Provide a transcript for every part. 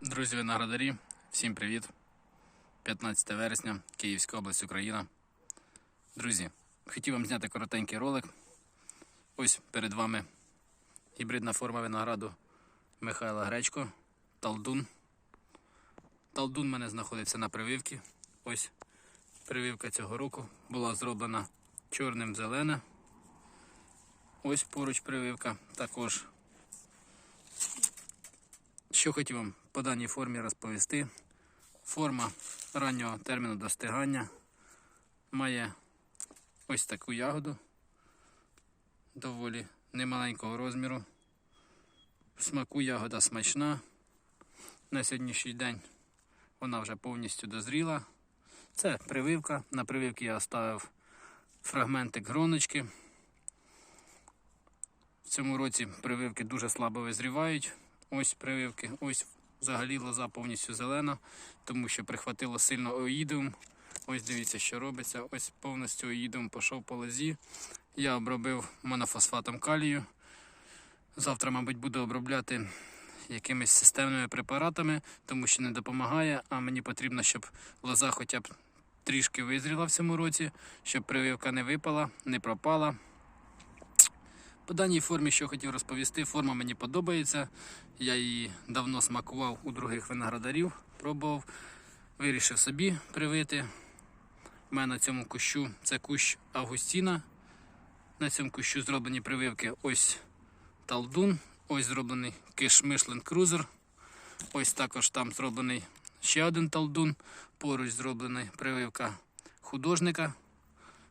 Друзі виноградарі, всім привіт! 15 вересня, Київська область, Україна. Друзі, хотів вам зняти коротенький ролик. Ось перед вами гібридна форма винограду Михайла Гречко, Талдун. Талдун в мене знаходиться на прививці. Ось прививка цього року була зроблена чорним зелена. Ось поруч прививка також. Що хотів вам по даній формі розповісти. Форма раннього терміну достигання має ось таку ягоду доволі немаленького розміру. В смаку ягода смачна. На сьогоднішній день вона вже повністю дозріла. Це прививка. На прививці я оставив фрагментик гроночки. В цьому році прививки дуже слабо визрівають. Ось прививки, ось взагалі лоза повністю зелена, тому що прихватило сильно оїдум. Ось дивіться, що робиться. Ось повністю оїдум пішов по лозі. Я обробив монофосфатом калію. Завтра, мабуть, буду обробляти якимись системними препаратами, тому що не допомагає, а мені потрібно, щоб лоза хоча б трішки визріла в цьому році, щоб прививка не випала, не пропала. По даній формі, що хотів розповісти, форма мені подобається. Я її давно смакував у других виноградарів, пробував, вирішив собі привити. У мене на цьому кущу це кущ Августіна. На цьому кущу зроблені прививки ось Талдун, ось зроблений киш Мишлен Крузер. Ось також там зроблений ще один талдун. Поруч зроблений прививка художника,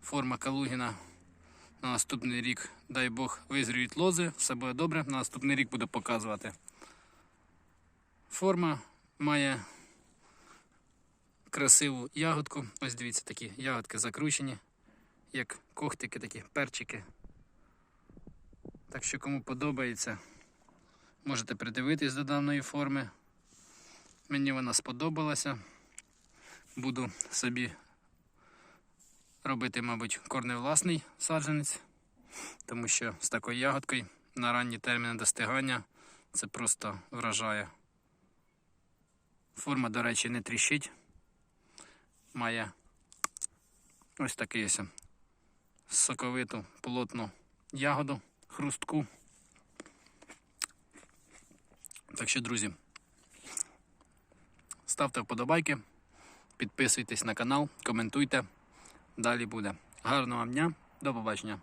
форма Калугіна на наступний рік, дай Бог, визріють лози, все буде добре. На наступний рік буду показувати. Форма має красиву ягодку. Ось дивіться, такі ягодки закручені, як когтики, такі перчики. Так що, кому подобається, можете придивитись до даної форми. Мені вона сподобалася. Буду собі робити, мабуть, корневласний саджанець, тому що з такою ягодкою на ранні терміни достигання це просто вражає. Форма, до речі, не тріщить. Має ось такий ось соковиту плотну ягоду, хрустку. Так що, друзі, ставте вподобайки, підписуйтесь на канал, коментуйте. Далі буде. Гарного вам дня, до побачення.